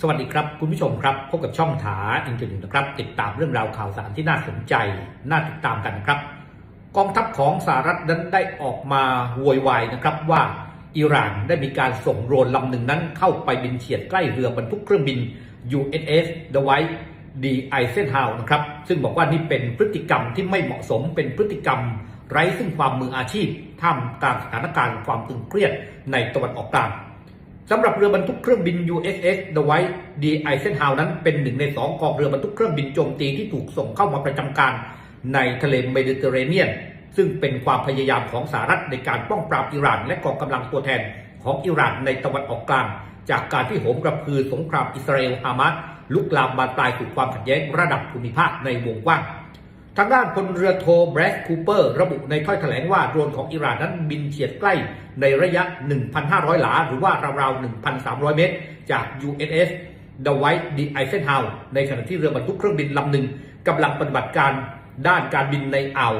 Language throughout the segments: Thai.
สวัสดีครับคุณผู้ชมครับ พบกับช่องถาอินเทอร์เน็ตนะครับ ติดตามเรื่องราวข่าวสารที่น่าสนใจ น่าติดตามกันครับ กองทัพของสหรัฐนั้นได้ออกมาโวยวายนะครับว่าอิหร่านได้มีการส่งโดรนลำหนึ่งนั้นเข้าไปบินเฉียดใกล้เรือบรรทุกเครื่องบิน USS d w i g h t D. Eisenhower นะครับซึ่งบอกว่านี่เป็นพฤติกรรมที่ไม่เหมาะสมเป็นพฤติกรรมไร้ซึ่งความมืออาชีพท่ามกลางสถานการณ์ความตึงเครียดในตะวันออกกลาง สำหรับเรือบรรทุกเครื่องบิน USS The White D. Eisenhower นั้นเป็นหนึ่งในสองกองเรือบรรทุกเครื่องบินโจมตีที่ถูกส่งเข้ามาประจำการในทะเลเมดิเตอร์เรเนียน ซึ่งเป็นความพยายามของสหรัฐในการป้องปราบอิหร่าน และกองกำลังตัวแทนของอิหร่านในตะวันออกกลาง จากการที่โหมกระพือสงครามอิสราเอลฮามาสลุกลามบานปลายสู่ความขัดแย้งระดับภูมิภาคในวงกว้าง ทางด้านพลเรือโทแบ็กคูเปอร์ระบุในถ้อยแถลงว่าโดรนของอิหร่านนั้นบินเฉียดใกล้ในระยะ 1,500 หลา หรือว่าราวๆ 1,300 เมตร จาก USS The White D. Eisenhower ในขณะที่เรือบรรทุกเครื่องบินลำหนึ่งกำลังปฏิบัติการด้านการบินในอ่าว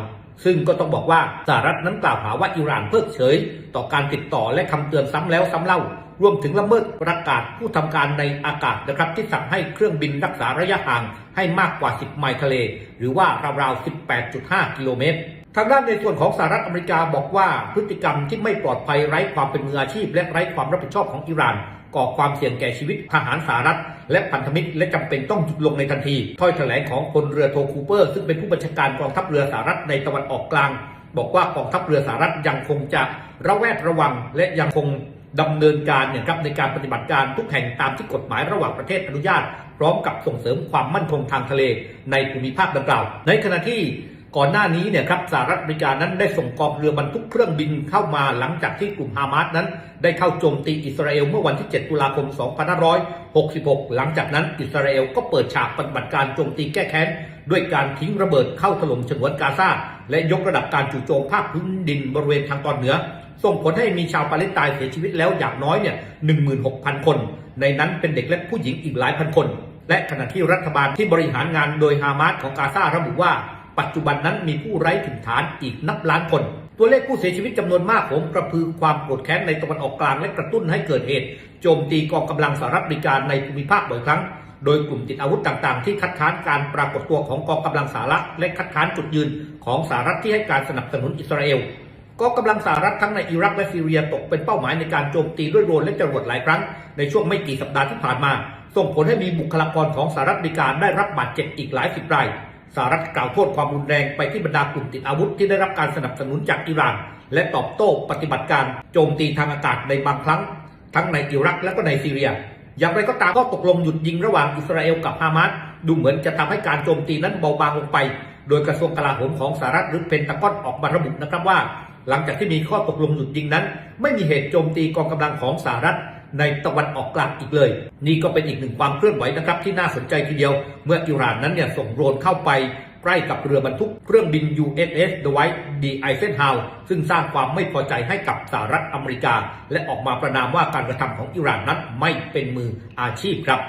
ซึ่งก็ต้องบอกว่าสหรัฐนั้นกล่าวหาว่าอิหร่านเพิกเฉย ต่อการติดต่อและคำเตือนซ้ำแล้วซ้ำเล่า รวมถึงละเมิดประกาศผู้ทำการในอากาศนะครับที่สั่งให้เครื่องบินรักษาระยะห่างให้มากกว่า 10 ไมล์ทะเล หรือว่าราวๆ 18.5 กิโลเมตร ทางด้านในส่วนของสหรัฐอเมริกาบอกว่าพฤติกรรมที่ไม่ปลอดภัยไร้ความเป็นมืออาชีพ และไร้ความรับผิดชอบของอิหร่านก่อความเสี่ยงแก่ชีวิตทหารสหรัฐ และพันธมิตรและจำเป็นต้องหยุดลงในทันที ถ้อยแถลงของพลเรือโทคูเปอร์ ซึ่งเป็นผู้บัญชาการกองทัพเรือสหรัฐในตะวันออกกลาง บอกว่ากองทัพเรือสหรัฐยังคงจะระแวดระวัง และยังคงดำเนินการเนี่ยครับในการปฏิบัติการทุกแห่งตามที่กฎหมายระหว่างประเทศอนุญาต พร้อมกับส่งเสริมความมั่นคงทางทะเลในภูมิภาคดังกล่าว ในขณะที่ ก่อนหน้านี้เนี่ยครับสหรัฐอเมริกานั้นได้ส่งกองเรือบรรทุกเครื่องบินเข้ามาหลังจากที่กลุ่มฮามาสนั้น ได้เข้าโจมตีอิสราเอลเมื่อวันที่ 7 ตุลาคม 2566 หลังจากนั้นอิสราเอลก็เปิดฉากปฏิบัติการโจมตีแก้แค้น ด้วยการทิ้งระเบิดเข้าถล่มฉนวนกาซาและยกระดับการจู่โจมภาคพื้นดินบริเวณทางตอนเหนือ ส่งผลให้มีชาวปาเลสไตน์เสียชีวิตแล้วอย่างน้อยเนี่ย 16,000 คน ในนั้นเป็นเด็กและผู้หญิงอีกหลายพันคน และขณะที่รัฐบาลที่บริหารงานโดยฮามาสของกาซาระบุว่า ปัจจุบันนั้นมีผู้ไร้ถิ่นฐานอีกนับล้านคน ตัวเลขผู้เสียชีวิตจำนวนมากโหมกระพือความโกรธแค้นในตะวันออกกลางและกระตุ้นให้เกิดเหตุโจมตีกองกำลังสหรัฐอเมริกาในภูมิภาคบ่อยครั้งโดยกลุ่มติดอาวุธต่างๆ ที่คัดค้านการปรากฏตัวของกองกำลังสหรัฐและคัดค้านจุดยืนของสหรัฐที่ให้การสนับสนุนอิสราเอลกองกำลังสหรัฐทั้งในอิรักและซีเรียตกเป็นเป้าหมายในการโจมตีด้วยโดรนและจรวดหลายครั้ง ในช่วงไม่กี่สัปดาห์ที่ผ่านมา ส่งผลให้มีบุคลากรของสหรัฐอเมริกาได้รับบาดเจ็บอีกหลายสิบราย สหรัฐกล่าวโทษความรุนแรงไปที่บรรดากลุ่มติดอาวุธที่ได้รับการสนับสนุนจากอิหร่าน และตอบโต้ปฏิบัติการโจมตีทางอากาศในบางครั้ง ทั้งในอิรักและก็ในซีเรีย อย่างไรก็ตามก็ตกลงหยุดยิงระหว่างอิสราเอลกับฮามาสดูเหมือนจะทำให้การโจมตีนั้นเบาบางลงไป โดยกระทรวงกลาโหมของสหรัฐหรือเพนตากอนออกมาระบุนะครับว่า หลังจากที่มีข้อตกลงหยุดยิงนั้น ไม่มีเหตุโจมตีกองกำลังของสหรัฐ ในตะวันออกกลางอีกเลย นี่ก็เป็นอีกหนึ่งความเคลื่อนไหวนะครับที่น่าสนใจทีเดียว เมื่ออิหร่านนั้นเนี่ยส่งโดรนเข้าไปใกล้กับเรือบรรทุกเครื่องบิน USS Dwight D. Eisenhower ซึ่งสร้างความไม่พอใจให้กับสหรัฐอเมริกา และออกมาประนามว่าการกระทำของอิหร่านนั้นไม่เป็นมืออาชีพครับ